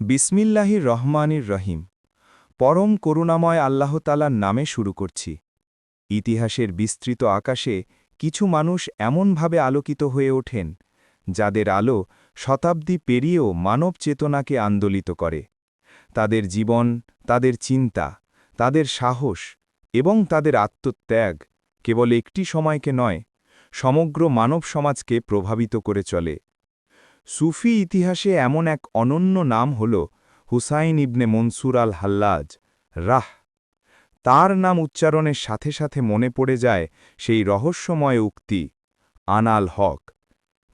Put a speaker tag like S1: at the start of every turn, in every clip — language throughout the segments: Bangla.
S1: বিসমিল্লাহির রহমানির রহিম। পরম করুণাময় আল্লাহতালার নামে শুরু করছি। ইতিহাসের বিস্তৃত আকাশে কিছু মানুষ এমনভাবে আলোকিত হয়ে ওঠেন, যাদের আলো শতাব্দী পেরিয়েও মানব চেতনাকে আন্দোলিত করে। তাদের জীবন, তাদের চিন্তা, তাদের সাহস এবং তাদের আত্মত্যাগ কেবল একটি সময়কে নয়, সমগ্র মানব সমাজকে প্রভাবিত করে চলে। সুফি ইতিহাসে এমন এক অনন্য নাম হল হুসাইন ইবনে মনসুর আল হাল্লাজ রাহ। তার নাম উচ্চারণের সাথে সাথে মনে পড়ে যায় সেই রহস্যময় উক্তি, আনাল হক,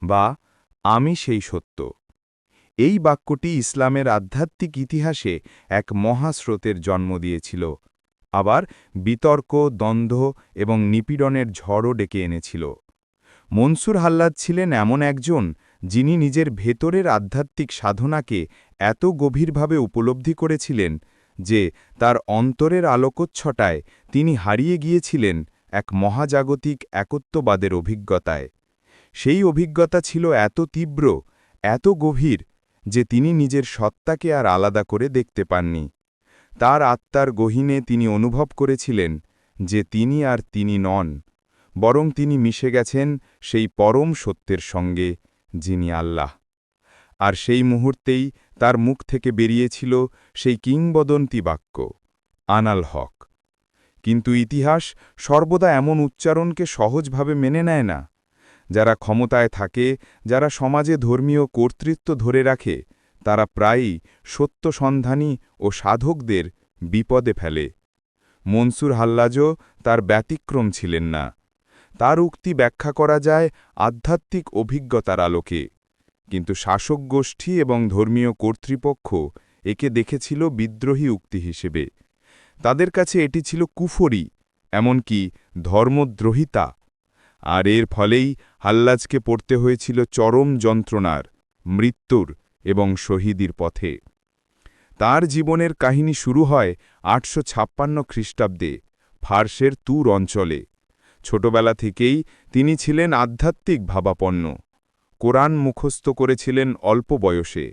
S1: বা আমি সেই সত্য। এই বাক্যটি ইসলামের আধ্যাত্মিক ইতিহাসে এক মহাস্রোতের জন্ম দিয়েছিল, আবার বিতর্ক, দ্বন্দ্ব এবং নিপীড়নের ঝড়ও ডেকে এনেছিল। মনসুর হাল্লাদ ছিলেন এমন একজন যিনি নিজের ভেতরের আধ্যাত্মিক সাধনাকে এত গভীরভাবে উপলব্ধি করেছিলেন যে তার অন্তরের আলোকচ্ছটায় তিনি হারিয়ে গিয়েছিলেন এক মহাজাগতিক একত্ববাদের অভিজ্ঞতায়। সেই অভিজ্ঞতা ছিল এত তীব্র, এত গভীর যে তিনি নিজের সত্তাকে আর আলাদা করে দেখতে পাননি। তার আত্মার গহীনে তিনি অনুভব করেছিলেন যে তিনি আর তিনি নন, বরং তিনি মিশে গেছেন সেই পরম সত্যের সঙ্গে। যিনি আল্লাহ। আর সেই মুহূর্তেই তার মুখ থেকে বেরিয়েছিল সেই কিংবদন্তি বাক্য, আনাল হক। কিন্তু ইতিহাস সর্বদা এমন উচ্চারণকে সহজভাবে মেনে নেয় না। যারা ক্ষমতায় থাকে, যারা সমাজে ধর্মীয় কর্তৃত্ব ধরে রাখে, তারা প্রায়ই সত্য সন্ধানী ও সাধকদের বিপদে ফেলে। মনসুর হাল্লাজও তার ব্যতিক্রম ছিলেন না। তার উক্তি ব্যাখ্যা করা যায় আধ্যাত্মিক অভিজ্ঞতার আলোকে। কিন্তু শাসক গোষ্ঠী এবং ধর্মীয় কর্তৃপক্ষ একে দেখেছিল বিদ্রোহী উক্তি হিসেবে। তাদের কাছে এটি ছিল কুফরি, এমনকি ধর্মদ্রোহিতা। আর এর ফলেই হাল্লাজকে পড়তে হয়েছিল চরম যন্ত্রণার, মৃত্যুর এবং শহীদির পথে। তার জীবনের কাহিনী শুরু হয় আটশো ছাপ্পান্ন খ্রিস্টাব্দে ফার্সের তুর অঞ্চলে। ছোটবেলা থেকেই তিনি ছিলেন আধ্যাত্মিক ভাবাপন্ন। কোরআন মুখস্থ করেছিলেন অল্প বয়সে।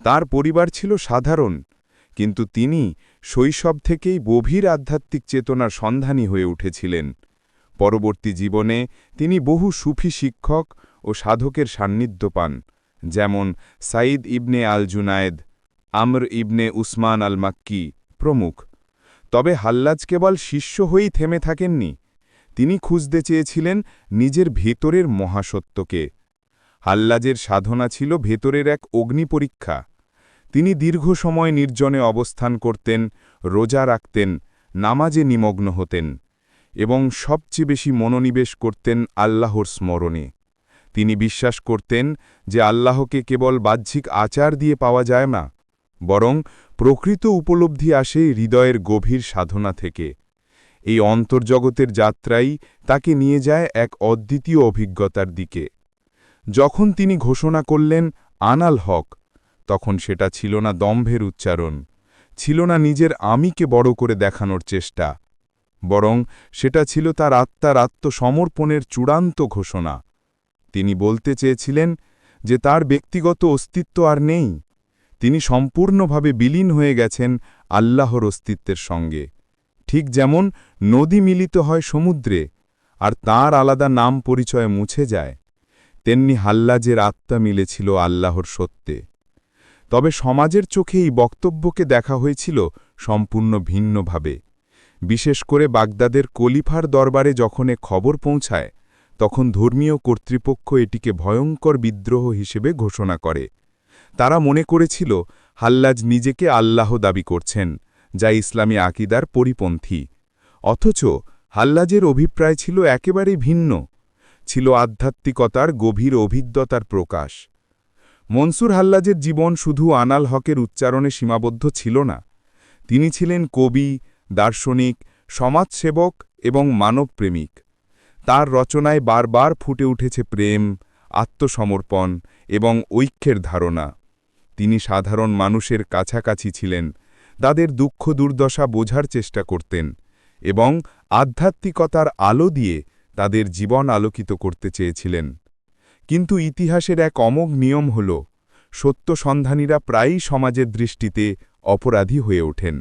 S1: তার পরিবার ছিল সাধারণ, কিন্তু তিনি শৈশব থেকেই গভীর আধ্যাত্মিক চেতনার সন্ধানী হয়ে উঠেছিলেন। পরবর্তী জীবনে তিনি বহু সুফি শিক্ষক ও সাধকের সান্নিধ্য পান, যেমন সাইদ ইবনে আল জুনায়েদ আমর ইবনে উসমান আল মাক্কি প্রমুখ। তবে হাল্লাজ কেবল শিষ্য হয়েই থেমে থাকেননি তিনি খুঁজতে চেয়েছিলেন নিজের ভেতরের মহাসত্যকে। হাল্লাজের সাধনা ছিল ভেতরের এক অগ্নিপরীক্ষা তিনি দীর্ঘ সময় নির্জনে অবস্থান করতেন, রোজা রাখতেন, নামাজে নিমগ্ন হতেন এবং সবচেয়ে বেশি মনোনিবেশ করতেন আল্লাহর স্মরণে। তিনি বিশ্বাস করতেন যে আল্লাহকে কেবল বাহ্যিক আচার দিয়ে পাওয়া যায় না, বরং প্রকৃত উপলব্ধি আসে হৃদয়ের গভীর সাধনা থেকে। এই অন্তর্জগতের যাত্রাই তাকে নিয়ে যায় এক অদ্বিতীয় অভিজ্ঞতার দিকে। যখন তিনি ঘোষণা করলেন, আনাল হক তখন সেটা ছিল না দম্ভের উচ্চারণ, ছিল না নিজের আমিকে বড় করে দেখানোর চেষ্টা, বরং সেটা ছিল তার আত্মার আত্মসমর্পণের চূড়ান্ত ঘোষণা। তিনি বলতে চেয়েছিলেন যে তার ব্যক্তিগত অস্তিত্ব আর নেই, তিনি সম্পূর্ণভাবে বিলীন হয়ে গেছেন আল্লাহর অস্তিত্বের সঙ্গে। ঠিক যেমন নদী মিলিত হয় সমুদ্রে, আর তার আলাদা নাম পরিচয় মুছে যায়, তেমনি হাল্লাজের আত্মা মিলেছিল আল্লাহর সত্যে। তবে সমাজের চোখে এই বক্তব্যকে দেখা হয়েছিল সম্পূর্ণ ভিন্নভাবে। বিশেষ করে বাগদাদের কলিফার দরবারে যখন এ খবর পৌঁছায়, তখন ধর্মীয় কর্তৃপক্ষ এটিকে ভয়ঙ্কর বিদ্রোহ হিসেবে ঘোষণা করে। তারা মনে করেছিল, হাল্লাজ নিজেকে আল্লাহ দাবি করছেন। যা ইসলামী আকিদার পরিপন্থী। অথচ হাল্লাজের অভিপ্রায় ছিল একেবারেই ভিন্ন। ছিল আধ্যাত্মিকতার গভীর অভিজ্ঞতার প্রকাশ। মনসুর হাল্লাজের জীবন শুধু আনাল হকের উচ্চারণে সীমাবদ্ধ ছিল না। তিনি ছিলেন কবি, দার্শনিক, সমাজসেবক এবং মানবপ্রেমিক। তার রচনায় বারবার ফুটে উঠেছে প্রেম, আত্মসমর্পণ এবং ঐক্যের ধারণা। তিনি সাধারণ মানুষের কাছাকাছি ছিলেন। তাদের দুঃখ দুর্দশা বোঝার চেষ্টা করতেন এবং আধ্যাত্মিকতার আলো দিয়ে তাদের জীবন আলোকিত করতে চেয়েছিলেন। কিন্তু ইতিহাসের এক অমোঘ নিয়ম হল সত্যসন্ধানীরা প্রায়ই সমাজের দৃষ্টিতে অপরাধী হয়ে ওঠেন।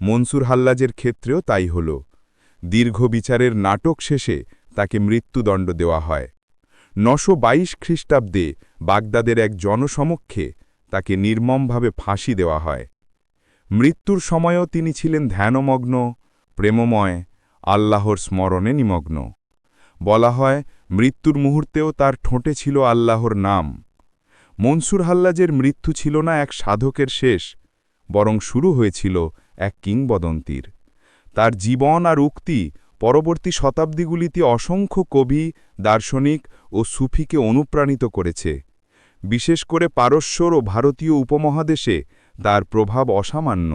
S1: মনসুর হাল্লাজের ক্ষেত্রেও তাই হল, দীর্ঘ বিচারের নাটক শেষে তাকে মৃত্যুদণ্ড দেওয়া হয়। নশো বাইশ খ্রিস্টাব্দে বাগদাদের এক জনসমক্ষে তাকে নির্মমভাবে ফাঁসি দেওয়া হয়। মৃত্যুর সময়ও তিনি ছিলেন ধ্যানমগ্ন, প্রেমময়, আল্লাহর স্মরণে নিমগ্ন। বলা হয়, মৃত্যুর মুহূর্তেও তার ঠোঁটে ছিল আল্লাহর নাম। মনসুর হাল্লাজের মৃত্যু ছিল না এক সাধকের শেষ, বরং শুরু হয়েছিল এক কিংবদন্তির। তার জীবন আর উক্তি পরবর্তী শতাব্দীগুলিতে অসংখ্য কবি, দার্শনিক ও সুফিকে অনুপ্রাণিত করেছে। বিশেষ করে পারস্যর ও ভারতীয় উপমহাদেশে তার প্রভাব অসামান্য।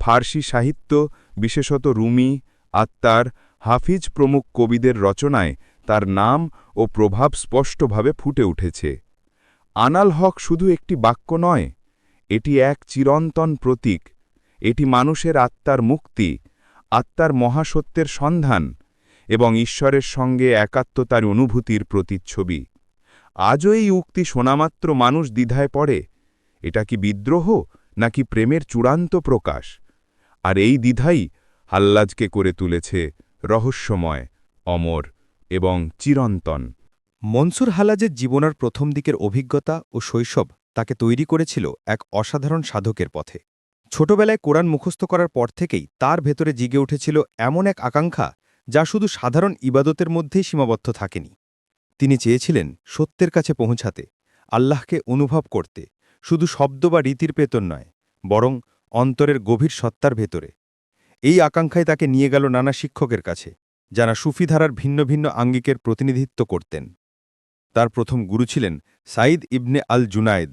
S1: ফার্সি সাহিত্য, বিশেষত রুমি, আত্মার, হাফিজ প্রমুখ কবিদের রচনায় তার নাম ও প্রভাব স্পষ্টভাবে ফুটে উঠেছে। আনাল হক শুধু একটি বাক্য নয়, এটি এক চিরন্তন প্রতীক। এটি মানুষের আত্মার মুক্তি, আত্মার মহাসত্যের সন্ধান এবং ঈশ্বরের সঙ্গে একাত্মতার অনুভূতির প্রতিচ্ছবি। আজও এই উক্তি শোনামাত্র মানুষ দ্বিধায় পড়ে। এটা কি বিদ্রোহ নাকি প্রেমের চূড়ান্ত প্রকাশ? আর এই দ্বিধাই হাল্লাজকে করে তুলেছে রহস্যময়, অমর এবং চিরন্তন।
S2: মনসুর হালাজের জীবনের প্রথম দিকের অভিজ্ঞতা ও শৈশব তাকে তৈরি করেছিল এক অসাধারণ সাধকের পথে। ছোটবেলায় কোরআন মুখস্থ করার পর থেকেই তার ভেতরে জিগে উঠেছিল এমন এক আকাঙ্ক্ষা যা শুধু সাধারণ ইবাদতের মধ্যেই সীমাবদ্ধ থাকেনি। তিনি চেয়েছিলেন সত্যের কাছে পৌঁছাতে, আল্লাহকে অনুভব করতে শুধু শব্দ বা রীতির পেতন নয়, বরং অন্তরের গভীর সত্তার ভেতরে। এই আকাঙ্ক্ষায় তাকে নিয়ে গেল নানা শিক্ষকের কাছে, যারা সুফিধারার ভিন্ন ভিন্ন আঙ্গিকের প্রতিনিধিত্ব করতেন। তার প্রথম গুরু ছিলেন সাইদ ইবনে আল জুনায়েদ,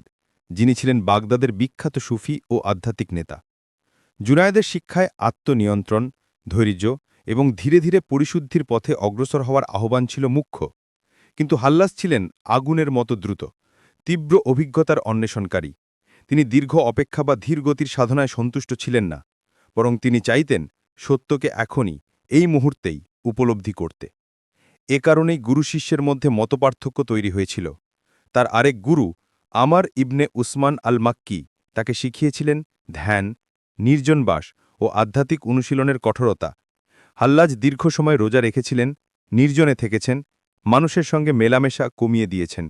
S2: যিনি ছিলেন বাগদাদের বিখ্যাত সুফি ও আধ্যাত্মিক নেতা। জুনায়েদের শিক্ষায় আত্মনিয়ন্ত্রণ, ধৈর্য এবং ধীরে ধীরে পরিশুদ্ধির পথে অগ্রসর হওয়ার আহ্বান ছিল মুখ্য, কিন্তু হাল্লাস ছিলেন আগুনের মতো দ্রুত। তীব্র অভিজ্ঞতার অন্বেষণকারী। তিনি দীর্ঘ অপেক্ষা বা ধীরগতির সাধনায় সন্তুষ্ট ছিলেন না, বরং তিনি চাইতেন সত্যকে এখনই, এই মুহূর্তেই, উপলব্ধি করতে। এ কারণেই গুরু শিষ্যের মধ্যে মতপার্থক্য তৈরি হয়েছিল। তার আরেক গুরু, আমার ইবনে উসমান আল মাক্কি তাকে শিখিয়েছিলেন ধ্যান নির্জনবাস ও আধ্যাত্মিক অনুশীলনের কঠোরতা। হাল্লাজ দীর্ঘ সময় রোজা রেখেছিলেন, নির্জনে থেকেছেন, মানুষের সঙ্গে মেলামেশা কমিয়ে দিয়েছেন।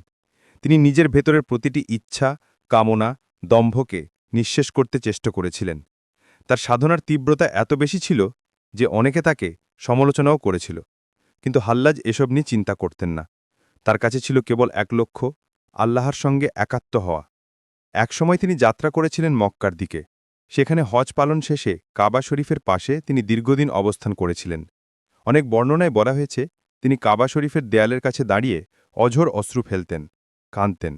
S2: তিনি নিজের ভেতরের প্রতিটি ইচ্ছা, কামনা, দম্ভকে নিঃশেষ করতে চেষ্টা করেছিলেন। তার সাধনার তীব্রতা এত বেশি ছিল যে অনেকে তাকে সমালোচনাও করেছিল। কিন্তু হাল্লাজ এসব নিয়ে চিন্তা করতেন না। তার কাছে ছিল কেবল এক লক্ষ্য, আল্লাহর সঙ্গে একাত্ম হওয়া। একসময় তিনি যাত্রা করেছিলেন মক্কার দিকে। সেখানে হজ পালন শেষে কাবা শরীফের পাশে তিনি দীর্ঘদিন অবস্থান করেছিলেন। অনেক বর্ণনায় বলা হয়েছে, তিনি কাবা শরীফের দেয়ালের কাছে দাঁড়িয়ে অঝোর অশ্রু ফেলতেন। কাঁদতেন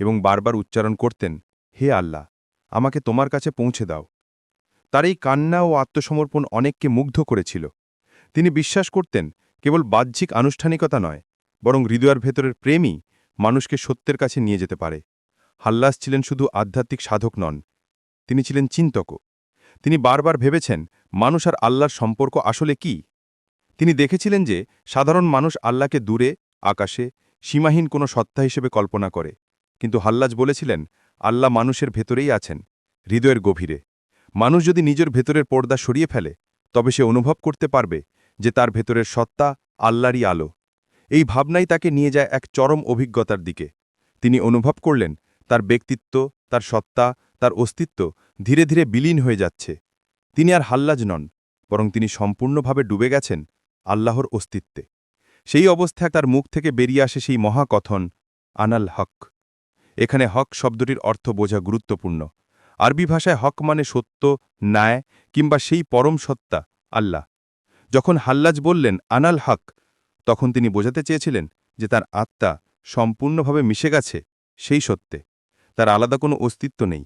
S2: এবং বারবার উচ্চারণ করতেন, হে আল্লাহ, আমাকে তোমার কাছে পৌঁছে দাও। তার এই কান্না ও আত্মসমর্পণ অনেককে মুগ্ধ করেছিল। তিনি বিশ্বাস করতেন, কেবল বাহ্যিক আনুষ্ঠানিকতা নয়, বরং হৃদয়ের ভেতরের প্রেমই মানুষকে সত্যের কাছে নিয়ে যেতে পারে। হাল্লাস ছিলেন শুধু আধ্যাত্মিক সাধক নন, তিনি ছিলেন চিন্তকও। তিনি বারবার ভেবেছেন, মানুষ আর আল্লাহর সম্পর্ক আসলে কি? তিনি দেখেছিলেন যে, সাধারণ মানুষ আল্লাহকে দূরে, আকাশে সীমাহীন কোনো সত্তা হিসেবে কল্পনা করে। কিন্তু হাল্লাজ বলেছিলেন, আল্লাহ মানুষের ভেতরেই আছেন, হৃদয়ের গভীরে। মানুষ যদি নিজের ভেতরের পর্দা সরিয়ে ফেলে, তবে সে অনুভব করতে পারবে যে তার ভেতরের সত্তা আল্লাহরই আলো। এই ভাবনাই তাকে নিয়ে যায় এক চরম অভিজ্ঞতার দিকে। তিনি অনুভব করলেন, তার ব্যক্তিত্ব, তার সত্তা, তার অস্তিত্ব ধীরে ধীরে বিলীন হয়ে যাচ্ছে। তিনি আর হাল্লাজ নন, বরং তিনি সম্পূর্ণভাবে ডুবে গেছেন আল্লাহর অস্তিত্বে। সেই অবস্থায় তার মুখ থেকে বেরিয়ে আসে সেই মহাকথন, আনাল হক। এখানে হক শব্দটির অর্থ বোঝা গুরুত্বপূর্ণ। আরবি ভাষায় হক মানে সত্য, ন্যায়, কিংবা সেই পরম সত্তা, আল্লাহ। যখন হাল্লাজ বললেন, আনাল হক তখন তিনি বোঝাতে চেয়েছিলেন যে তার আত্মা সম্পূর্ণভাবে মিশে গেছে সেই সত্যে। তার আলাদা কোনো অস্তিত্ব নেই।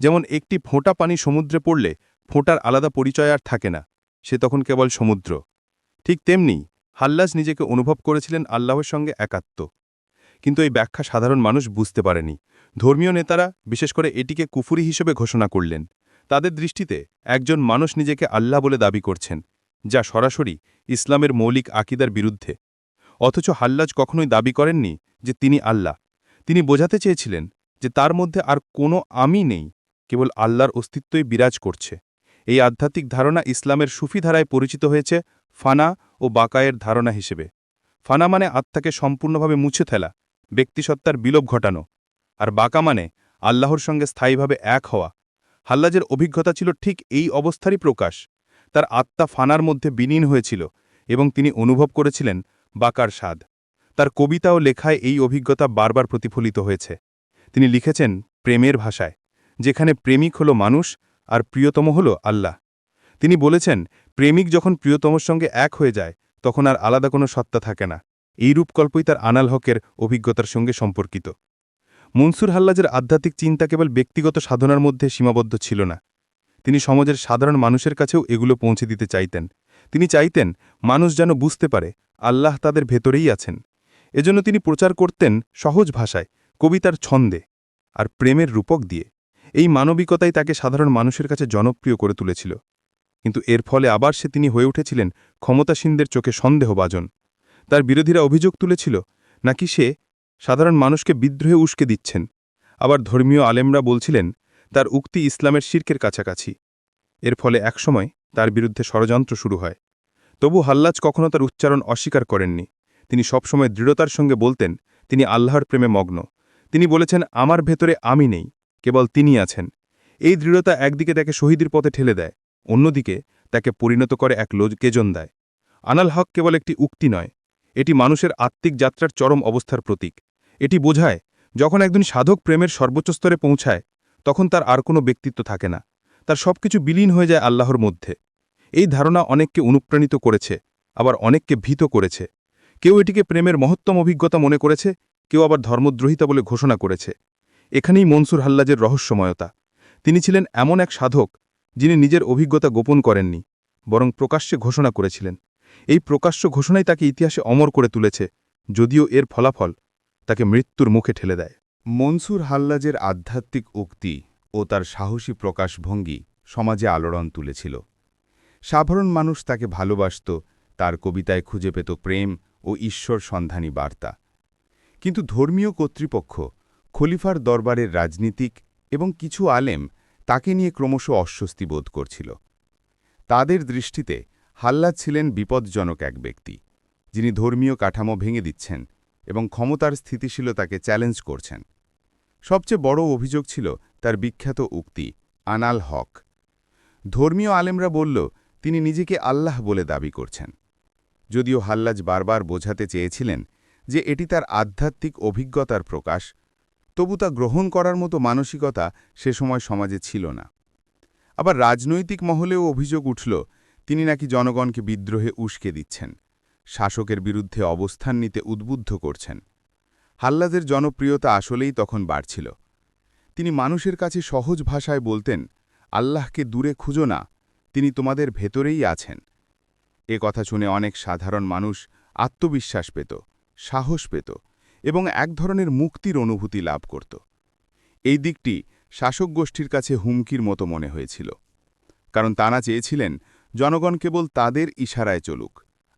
S2: যেমন একটি ফোঁটা পানি সমুদ্রে পড়লে ফোঁটার আলাদা পরিচয় আর থাকে না। সে তখন কেবল সমুদ্র। ঠিক তেমনি হাল্লাজ নিজেকে অনুভব করেছিলেন আল্লাহর সঙ্গে একাত্ম। কিন্তু এই ব্যাখ্যা সাধারণ মানুষ বুঝতে পারেনি। ধর্মীয় নেতারা, বিশেষ করে এটিকে কুফুরি হিসেবে ঘোষণা করলেন। তাদের দৃষ্টিতে একজন মানুষ নিজেকে আল্লাহ বলে দাবি করছেন, যা সরাসরি ইসলামের মৌলিক আকিদার বিরুদ্ধে। অথচ হাল্লাজ কখনোই দাবি করেননি যে তিনি আল্লাহ। তিনি বোঝাতে চেয়েছিলেন
S3: যে তার মধ্যে আর কোনো আমি নেই, কেবল আল্লাহর অস্তিত্বই বিরাজ করছে। এই আধ্যাত্মিক ধারণা ইসলামের সুফি ধারায় পরিচিত হয়েছে, ফানা ও বাকায়ের ধারণা হিসেবে। ফানা মানে আত্মাকে সম্পূর্ণভাবে মুছে ফেলা, ব্যক্তিসত্তার বিলোপ ঘটানো। আর বাঁকা মানে আল্লাহর সঙ্গে স্থায়ীভাবে এক হওয়া। হাল্লাজের অভিজ্ঞতা ছিল ঠিক এই অবস্থারই প্রকাশ। তার আত্মা ফানার মধ্যে বিলীন হয়েছিল এবং তিনি অনুভব করেছিলেন বাকার স্বাদ। তার কবিতা ও লেখায় এই অভিজ্ঞতা বারবার প্রতিফলিত হয়েছে। তিনি লিখেছেন প্রেমের ভাষায়, যেখানে প্রেমিক হল মানুষ আর প্রিয়তম হল আল্লাহ। তিনি বলেছেন, প্রেমিক যখন প্রিয়তমর সঙ্গে এক হয়ে যায়, তখন আর আলাদা কোনো সত্তা থাকে না। এই রূপকল্পই তার আনাল হকের অভিজ্ঞতার সঙ্গে সম্পর্কিত। মনসুর হাল্লাজের আধ্যাত্মিক চিন্তা কেবল ব্যক্তিগত সাধনার মধ্যে সীমাবদ্ধ ছিল না। তিনি সমাজের সাধারণ মানুষের কাছেও এগুলো পৌঁছে দিতে চাইতেন। তিনি চাইতেন, মানুষ যেন বুঝতে পারে, আল্লাহ তাদের ভেতরেই আছেন। এজন্য তিনি প্রচার করতেন সহজ ভাষায়, কবিতার ছন্দে, আর প্রেমের রূপক দিয়ে। এই মানবিকতাই তাকে সাধারণ মানুষের কাছে জনপ্রিয় করে তুলেছিল। কিন্তু এর ফলে আবার সে তিনি হয়ে উঠেছিলেন ক্ষমতাসীনদের চোখে সন্দেহভাজন। তার বিরোধীরা অভিযোগ তুলেছিল, নাকি সে সাধারণ মানুষকে বিদ্রোহে উস্কে দিচ্ছেন? আবার ধর্মীয় আলেমরা বলছিলেন, তার উক্তি ইসলামের শির্কের কাছাকাছি। এর ফলে একসময় তার বিরুদ্ধে ষড়যন্ত্র শুরু হয়। তবু হাল্লাজ কখনও তার উচ্চারণ অস্বীকার করেননি। তিনি সবসময় দৃঢ়তার সঙ্গে বলতেন, তিনি আল্লাহর প্রেমে মগ্ন। তিনি বলেছেন, আমার ভেতরে আমি নেই। কেবল তিনি আছেন। এই দৃঢ়তা একদিকে তাকে শহীদের পথে ঠেলে দেয়, অন্যদিকে তাকে পরিণত করে এক লোকেজন দেয়। আনাল হক কেবল একটি উক্তি নয়, এটি মানুষের আত্মিক যাত্রার চরম অবস্থার প্রতীক। এটি বোঝায়, যখন একজন সাধক প্রেমের সর্বোচ্চ স্তরে পৌঁছায়, তখন তার আর কোনো ব্যক্তিত্ব থাকে না, তার সবকিছু বিলীন হয়ে যায় আল্লাহর মধ্যে। এই ধারণা অনেককে অনুপ্রাণিত করেছে, আবার অনেককে ভীত করেছে। কেউ এটিকে প্রেমের মহত্তম অভিজ্ঞতা মনে করেছে, কেউ আবার ধর্মদ্রোহিতা বলে ঘোষণা করেছে। এখানেই মনসুর হাল্লাজের রহস্যময়তা। তিনি ছিলেন এমন এক সাধক, যিনি নিজের অভিজ্ঞতা গোপন করেননি, বরং প্রকাশ্যে ঘোষণা করেছিলেন। এই প্রকাশ্য ঘোষণাই তাকে ইতিহাসে অমর করে তুলেছে, যদিও এর ফলাফল তাকে মৃত্যুর মুখে ঠেলে দেয়।
S1: মনসুর হাল্লাজের আধ্যাত্মিক উক্তি ও তার সাহসী প্রকাশভঙ্গি সমাজে আলোড়ন তুলেছিল। সাধারণ মানুষ তাকে ভালোবাসত, তার কবিতায় খুঁজে পেত প্রেম ও ঈশ্বর সন্ধানী বার্তা। কিন্তু ধর্মীয় কর্তৃপক্ষ খলিফার দরবারের রাজনীতিক এবং কিছু আলেম তাকে নিয়ে ক্রমশ অস্বস্তি বোধ করছিল। তাদের দৃষ্টিতে হাল্লাজ ছিলেন বিপজ্জনক এক ব্যক্তি, যিনি ধর্মীয় কাঠামো ভেঙে দিচ্ছেন এবং ক্ষমতার স্থিতিশীলতাকে চ্যালেঞ্জ করছেন। সবচেয়ে বড় অভিযোগ ছিল তার বিখ্যাত উক্তি, আনাল হক। ধর্মীয় আলেমরা বলল, তিনি নিজেকে আল্লাহ বলে দাবি করছেন। যদিও হাল্লাজ বারবার বোঝাতে চেয়েছিলেন যে এটি তার আধ্যাত্মিক অভিজ্ঞতার প্রকাশ তবু তা গ্রহণ করার মতো মানসিকতা সে সময় সমাজে ছিল না। আবার রাজনৈতিক মহলেও অভিযোগ উঠল, তিনি নাকি জনগণকে বিদ্রোহে উস্কে দিচ্ছেন, শাসকের বিরুদ্ধে অবস্থান নিতে উদ্বুদ্ধ করছেন। হাল্লাদের জনপ্রিয়তা আসলেই তখন বাড়ছিল। তিনি মানুষের কাছে সহজ ভাষায় বলতেন, আল্লাহকে দূরে খুঁজো না, তিনি তোমাদের ভেতরেই আছেন। এ কথা শুনে অনেক সাধারণ মানুষ আত্মবিশ্বাস পেত, সাহস পেত। এবং এক ধরনের মুক্তির অনুভূতি লাভ করত। এই দিকটি শাসক গোষ্ঠীর কাছে হুমকির মতো মনে হয়েছিল, কারণ তারা চেয়েছিলেন জনগণ কেবল তাদের ইশারায় চলুক,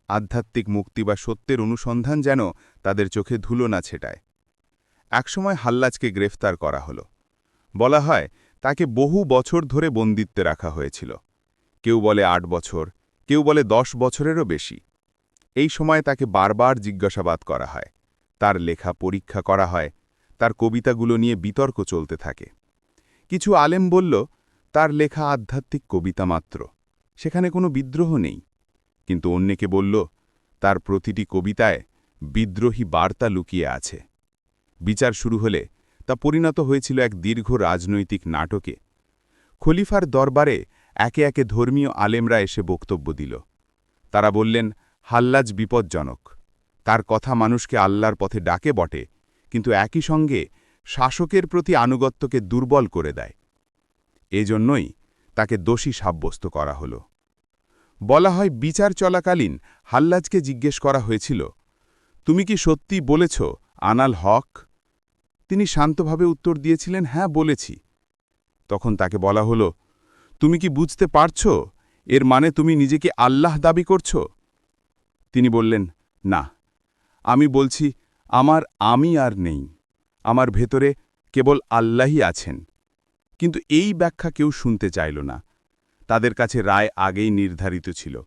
S1: আধ্যাত্মিক মুক্তি বা সত্যের অনুসন্ধান যেন তাদের চোখে ধুলো না ছেটায়। একসময় হাল্লাজকে গ্রেফতার করা হল। বলা হয়, তাকে বহু বছর ধরে বন্দিত্বে রাখা হয়েছিল। কেউ বলে আট বছর, কেউ বলে দশ বছরেরও বেশি। এই সময় তাকে বারবার জিজ্ঞাসাবাদ করা হয়। তার লেখা পরীক্ষা করা হয়, তার কবিতাগুলো নিয়ে বিতর্ক চলতে থাকে। কিছু আলেম বলল, তার লেখা আধ্যাত্মিক কবিতা মাত্র, সেখানে কোনো বিদ্রোহ নেই। কিন্তু অন্যকে বলল, তার প্রতিটি কবিতায় বিদ্রোহী বার্তা লুকিয়ে আছে। বিচার শুরু হলে তা পরিণত হয়েছিল এক দীর্ঘ রাজনৈতিক নাটকে। খলিফার দরবারে একে একে ধর্মীয় আলেমরা এসে বক্তব্য দিল। তারা বললেন, হাল্লাজ বিপজ্জনক। তার কথা মানুষকে আল্লাহর পথে ডাকে বটে, কিন্তু একই সঙ্গে শাসকের প্রতি আনুগত্যকে দুর্বল করে দেয়। এজন্যই তাকে দোষী সাব্যস্ত করা হল। বলা হয়, বিচার চলাকালীন হাল্লাজকে জিজ্ঞেস করা হয়েছিল, তুমি কি সত্যি বলেছ, আনাল হক? তিনি শান্তভাবে উত্তর দিয়েছিলেন হ্যাঁ বলেছি। তখন তাকে বলা হলো, তুমি কি বুঝতে পারছ, এর মানে তুমি নিজেকে আল্লাহ দাবি করছ? তিনি বললেন, না। আমি বলছি, আমার আমি আর নেই। আমার ভেতরে কেবল আল্লাহই আছেন। কিন্তু এই ব্যাখ্যা কেউ শুনতে চাইল না। তাদের কাছে রায় আগেই নির্ধারিত ছিল।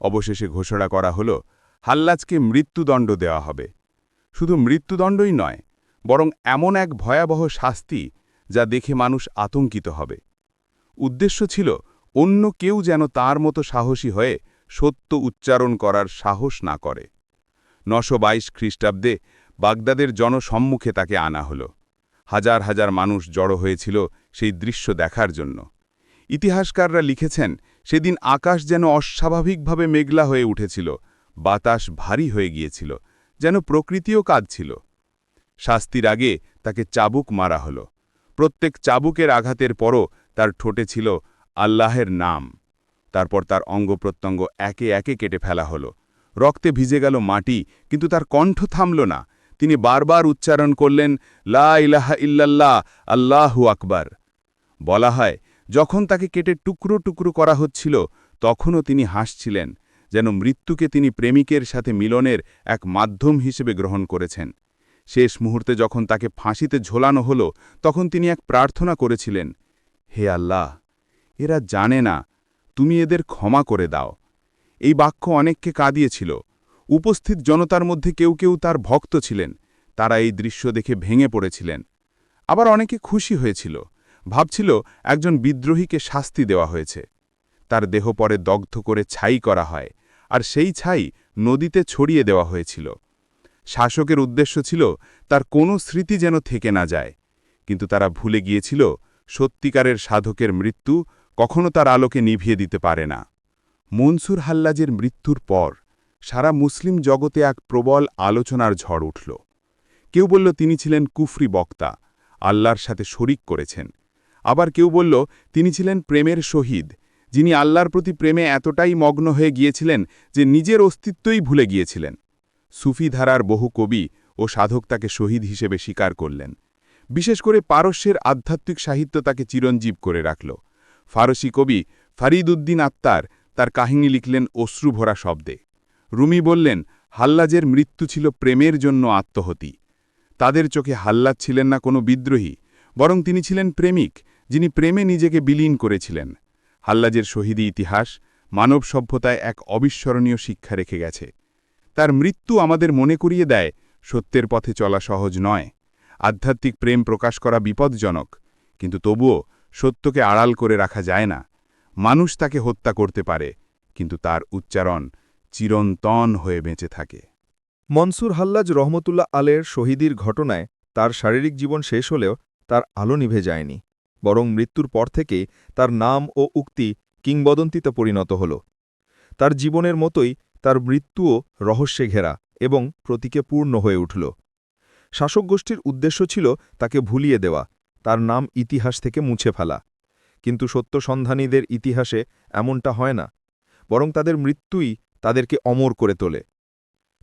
S1: অবশেষে ঘোষণা করা হল, হাল্লাজকে মৃত্যুদণ্ড দেওয়া হবে। শুধু মৃত্যুদণ্ডই নয়, বরং এমন এক ভয়াবহ শাস্তি যা দেখে মানুষ আতঙ্কিত হবে। উদ্দেশ্য ছিল, অন্য কেউ যেন তার মতো সাহসী হয়ে সত্য উচ্চারণ করার সাহস না করে। নশো বাইশ খ্রিস্টাব্দে বাগদাদের জনসম্মুখে তাকে আনা হল। হাজার হাজার মানুষ জড়ো হয়েছিল সেই দৃশ্য দেখার জন্য। ইতিহাসকাররা লিখেছেন, সেদিন আকাশ যেন অস্বাভাবিকভাবে মেঘলা হয়ে উঠেছিল, বাতাস ভারী হয়ে গিয়েছিল, যেন প্রকৃতিও কাঁদছিল। শাস্তির আগে তাকে চাবুক মারা হল। প্রত্যেক চাবুকের আঘাতের পরও তার ঠোঁটে ছিল আল্লাহের নাম। তারপর তার অঙ্গপ্রত্যঙ্গ একে একে কেটে ফেলা হলো। রক্তে ভিজে গেল মাটি, কিন্তু তার কণ্ঠ থামল না। তিনি বারবার উচ্চারণ করলেন, লা ইলাহা ইল্লাল্লাহ, আল্লাহু আকবার। বলা হয়, যখন তাকে কেটে টুকরো টুকরো করা হচ্ছিল, তখনও তিনি হাসছিলেন, যেন মৃত্যুকে তিনি প্রেমিকের সাথে মিলনের এক মাধ্যম হিসেবে গ্রহণ করেছেন। শেষ মুহূর্তে যখন তাকে ফাঁসিতে ঝোলানো হলো, তখন তিনি এক প্রার্থনা করেছিলেন, হে আল্লাহ, এরা জানে না, তুমি এদের ক্ষমা করে দাও। এই বাক্য অনেককে কাঁদিয়েছিল। উপস্থিত জনতার মধ্যে কেউ কেউ তার ভক্ত ছিলেন। তারা এই দৃশ্য দেখে ভেঙে পড়েছিলেন। আবার অনেকে খুশি হয়েছিল। ভাবছিল একজন বিদ্রোহীকে শাস্তি দেওয়া হয়েছে। তার দেহ পরে দগ্ধ করে ছাই করা হয়, আর সেই ছাই নদীতে ছড়িয়ে দেওয়া হয়েছিল। শাসকের উদ্দেশ্য ছিল তার কোনো স্মৃতি যেন থেকে না যায়। কিন্তু তারা ভুলে গিয়েছিল, সত্যিকারের সাধকের মৃত্যু কখনো তার আলোকে নিভিয়ে দিতে পারে না। মনসুর হাল্লাজের মৃত্যুর পর সারা মুসলিম জগতে এক প্রবল আলোচনার ঝড় উঠল। কেউ বলল, তিনি ছিলেন কুফরি বক্তা, আল্লাহর সাথে শরিক করেছেন। আবার কেউ বলল, তিনি ছিলেন প্রেমের শহীদ, যিনি আল্লাহর প্রতি প্রেমে এতটাই মগ্ন হয়ে গিয়েছিলেন যে নিজের অস্তিত্বই ভুলে গিয়েছিলেন। সুফি ধারার বহু কবি ও সাধক তাকে শহীদ হিসেবে স্বীকার করলেন। বিশেষ করে পারস্যের আধ্যাত্মিক সাহিত্য তাকে চিরঞ্জীব করে রাখল। ফারসি কবি ফারিদ উদ্দিন আত্মার তার কাহিনী লিখলেন অশ্রুভরা শব্দে। রুমি বললেন, হাল্লাজের মৃত্যু ছিল প্রেমের জন্য আত্মহতি। তাদের চোখে হাল্লাজ ছিলেন না কোনো বিদ্রোহী, বরং তিনি ছিলেন প্রেমিক, যিনি প্রেমে নিজেকে বিলীন করেছিলেন। হাল্লাজের শহীদী ইতিহাস মানব সভ্যতায় এক অবিস্মরণীয় শিক্ষা রেখে গেছে। তার মৃত্যু আমাদের মনে করিয়ে দেয়, সত্যের পথে চলা সহজ নয়। আধ্যাত্মিক প্রেম প্রকাশ করা বিপজ্জনক, কিন্তু তবুও সত্যকে আড়াল করে রাখা যায় না। মানুষ তাকে হত্যা করতে পারে, কিন্তু তার উচ্চারণ চিরন্তন হয়ে বেঁচে থাকে।
S2: মনসুর হাল্লাজ রহমতুল্লাহ আলের শহীদির ঘটনায় তার শারীরিক জীবন শেষ হলেও তার আলো নিভে যায়নি, বরং মৃত্যুর পর থেকেই তার নাম ও উক্তি কিংবদন্তিতে পরিণত হল। তার জীবনের মতোই তার মৃত্যুও রহস্যে ঘেরা এবং প্রতীকে পূর্ণ হয়ে উঠল। শাসক গোষ্ঠীর উদ্দেশ্য ছিল তাকে ভুলিয়ে দেওয়া, তার নাম ইতিহাস থেকে মুছে ফেলা। কিন্তু সত্যসন্ধানীদের ইতিহাসে এমনটা হয় না, বরং তাদের মৃত্যুই তাদেরকে অমর করে তোলে।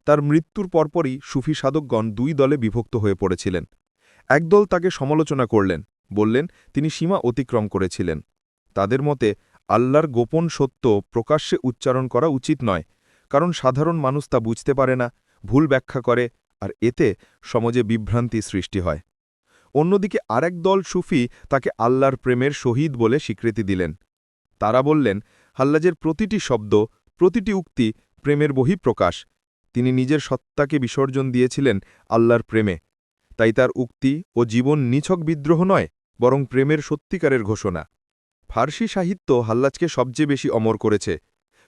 S2: তার মৃত্যুর পরপরই সুফি সাধকগণ দুই দলে বিভক্ত হয়ে পড়েছিলেন। একদল তাকে সমালোচনা করলেন, বললেন, তিনি সীমা অতিক্রম করেছিলেন। তাদের মতে, আল্লাহর গোপন সত্য প্রকাশ্যে উচ্চারণ করা উচিত নয়, কারণ সাধারণ মানুষ তা বুঝতে পারে না, ভুল ব্যাখ্যা করে, আর এতে সমাজে বিভ্রান্তি সৃষ্টি হয়। অন্যদিকে আরেক দল সুফি তাকে আল্লাহর প্রেমের শহীদ বলে স্বীকৃতি দিলেন। তারা বললেন, হাল্লাজের প্রতিটি শব্দ, প্রতিটি উক্তি প্রেমের বহিঃপ্রকাশ। তিনি নিজের সত্তাকে বিসর্জন দিয়েছিলেন আল্লাহর প্রেমে। তাই তার উক্তি ও জীবন নিছক বিদ্রোহ নয়, বরং প্রেমের সত্যিকারের ঘোষণা। ফার্সি সাহিত্য হাল্লাজকে সবচেয়ে বেশি অমর করেছে।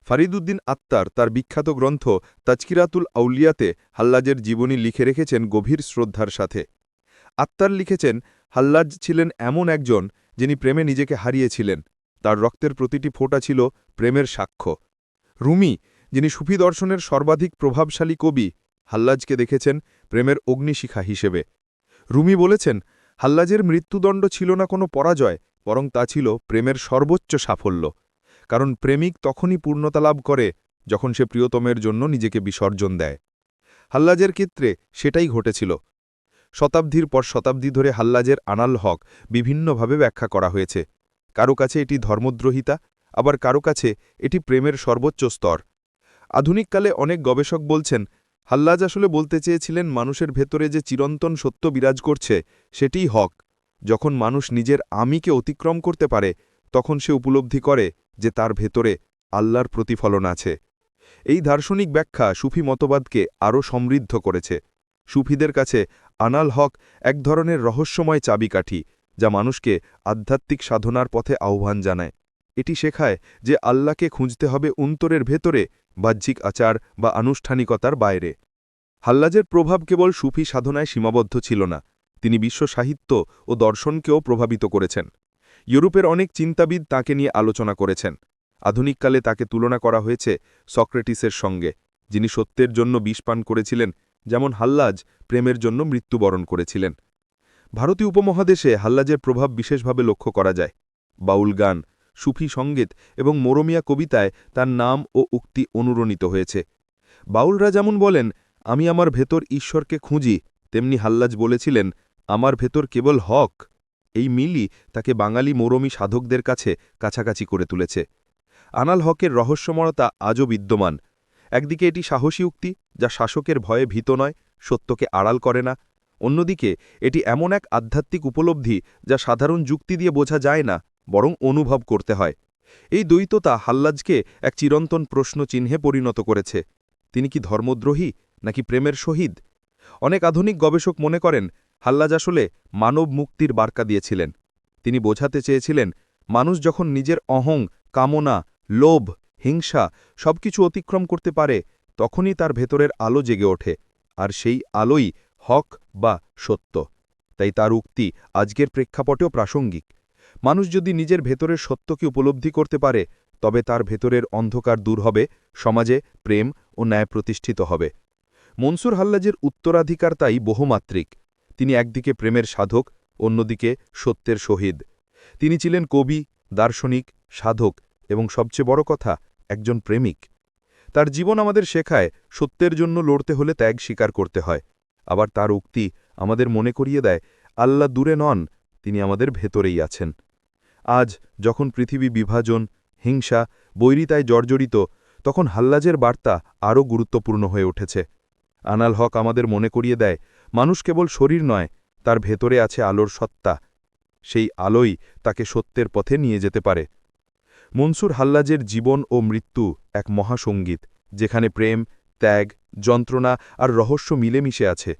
S2: ফারিদুদ্দিন আত্মার তার বিখ্যাত গ্রন্থ তাজকিরাতুল আউলিয়াতে হাল্লাজের জীবনী লিখে রেখেছেন গভীর শ্রদ্ধার সাথে। আত্মার লিখেছেন হাল্লাজ ছিলেন এমন একজন যিনি প্রেমে নিজেকে হারিয়েছিলেন। তার রক্তের প্রতিটি ফোঁটা ছিল প্রেমের সাক্ষ্য। রুমি, যিনি সুফি দর্শনের সর্বাধিক প্রভাবশালী কবি, হাল্লাজকে দেখেছেন প্রেমের অগ্নিশিখা হিসেবে। রুমি বলেছেন, হাল্লাজের মৃত্যুদণ্ড ছিল না কোনো পরাজয়, বরং তা ছিল প্রেমের সর্বোচ্চ সাফল্য। কারণ প্রেমিক তখনই পূর্ণতা লাভ করে যখন সে প্রিয়তমের জন্য নিজেকে বিসর্জন দেয়। হাল্লাজের ক্ষেত্রে সেটাই ঘটেছিল। শতাব্দীর পর শতাব্দী ধরে হাল্লাজের আনাল হক বিভিন্নভাবে ব্যাখ্যা করা হয়েছে। কারও কাছে এটি ধর্মদ্রোহিতা, আবার কারও কাছে এটি প্রেমের সর্বোচ্চ স্তর। আধুনিককালে অনেক গবেষক বলছেন, হাল্লাজ আসলে বলতে চেয়েছিলেন মানুষের ভেতরে যে চিরন্তন সত্য বিরাজ করছে, সেটিই হক। যখন মানুষ নিজের আমিকে অতিক্রম করতে পারে, তখন সে উপলব্ধি করে যে তার ভেতরে আল্লাহর প্রতিফলন আছে। এই দার্শনিক ব্যাখ্যা সুফি মতবাদকে আরও সমৃদ্ধ করেছে। সুফিদের কাছে আনাল হক এক ধরনের রহস্যময় চাবিকাঠি, যা মানুষকে আধ্যাত্মিক সাধনার পথে আহ্বান জানায়। এটি শেখায় যে আল্লাহকে খুঁজতে হবে অন্তরের ভেতরে, বাহ্যিক আচার বা আনুষ্ঠানিকতার বাইরে। হাল্লাজের প্রভাব কেবল সুফি সাধনায় সীমাবদ্ধ ছিল না, তিনি বিশ্ব সাহিত্য ও দর্শনকেও প্রভাবিত করেছেন। ইউরোপের অনেক চিন্তাবিদ তাকে নিয়ে আলোচনা করেছেন। আধুনিককালে তাকে তুলনা করা হয়েছে সক্রেটিসের সঙ্গে, যিনি সত্যের জন্য বিষপান করেছিলেন যেমন হাল্লাজ প্রেমের জন্য মৃত্যুবরণ করেছিলেন। ভারতীয় উপমহাদেশে হাল্লাজের প্রভাব বিশেষভাবে লক্ষ্য করা যায়। বাউল গান, সুফি সংগীত এবং মোরমিয়া কবিতায় তার নাম ও উক্তি অনুরণিত হয়েছে। বাউলরা যেমন বলেন, আমি আমার ভেতর ঈশ্বরকে খুঁজি তেমনি হাল্লাজ বলেছিলেন, আমার ভেতর কেবল হক এই মিলই তাকে বাঙালি মৌরমী সাধকদের কাছে কাছাকাছি করে তুলেছে। আনাল হকের রহস্যময়তা আজও বিদ্যমান। একদিকে এটি সাহসী উক্তি, যা শাসকের ভয়ে ভীত নয়, সত্যকে আড়াল করে না। অন্যদিকে, এটি এমন এক আধ্যাত্মিক উপলব্ধি, যা সাধারণ যুক্তি দিয়ে বোঝা যায় না, বরং অনুভব করতে হয়। এই দ্বৈততা হাল্লাজকে এক চিরন্তন প্রশ্ন চিহ্নে পরিণত করেছে। তিনি কি ধর্মদ্রোহী, নাকি প্রেমের শহীদ অনেক আধুনিক গবেষক মনে করেন, হাল্লাজ আসলে মানব মুক্তির বার্তা দিয়েছিলেন। তিনি বোঝাতে চেয়েছিলেন, মানুষ যখন নিজের অহং, কামনা, লোভ হিংসা সবকিছু অতিক্রম করতে পারে, তখনই তার ভেতরের আলো জেগে ওঠে, আর সেই আলোই হক বা সত্য। তাই তার উক্তি আজকের প্রেক্ষাপটেও প্রাসঙ্গিক। মানুষ যদি নিজের ভেতরের সত্যকে উপলব্ধি করতে পারে, তবে তার ভেতরের অন্ধকার দূর হবে, সমাজে প্রেম ও ন্যায় প্রতিষ্ঠিত হবে। মনসুর হাল্লাজের উত্তরাধিকার তাই বহুমাত্রিক। তিনি একদিকে প্রেমের সাধক, অন্যদিকে সত্যের শহীদ তিনি ছিলেন কবি, দার্শনিক, সাধক এবং সবচেয়ে বড় কথা একজন প্রেমিক। তার জীবন আমাদের শেখায়, সত্যের জন্য লড়তে হলে ত্যাগ স্বীকার করতে হয়। আবার তার উক্তি আমাদের মনে করিয়ে দেয়, আল্লাহ দূরে নন, তিনি আমাদের ভেতরেই আছেন। আজ যখন পৃথিবী বিভাজন, হিংসা, বৈরিতায় জর্জরিত, তখন হাল্লাজের বার্তা আরও গুরুত্বপূর্ণ হয়ে উঠেছে। আনাল হক আমাদের মনে করিয়ে দেয়, মানুষ কেবল শরীর নয়, তার ভেতরে আছে আলোর সত্তা। সেই আলোই তাকে সত্যের পথে নিয়ে যেতে পারে। মনসুর হাল্লাজের জীবন ও মৃত্যু এক মহাসঙ্গীত যেখানে প্রেম, ত্যাগ, যন্ত্রণা আর রহস্য মিলেমিশে আছে।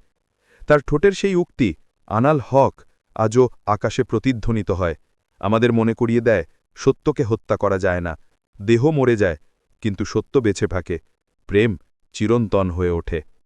S2: তার ঠোঁটের সেই উক্তি, আনাল হক আজও আকাশে প্রতিধ্বনিত হয়। আমাদের মনে করিয়ে দেয়, সত্যকে হত্যা করা যায় না। দেহ মরে যায়, কিন্তু সত্য বেছে থাকে। প্রেম চিরন্তন হয়ে ওঠে।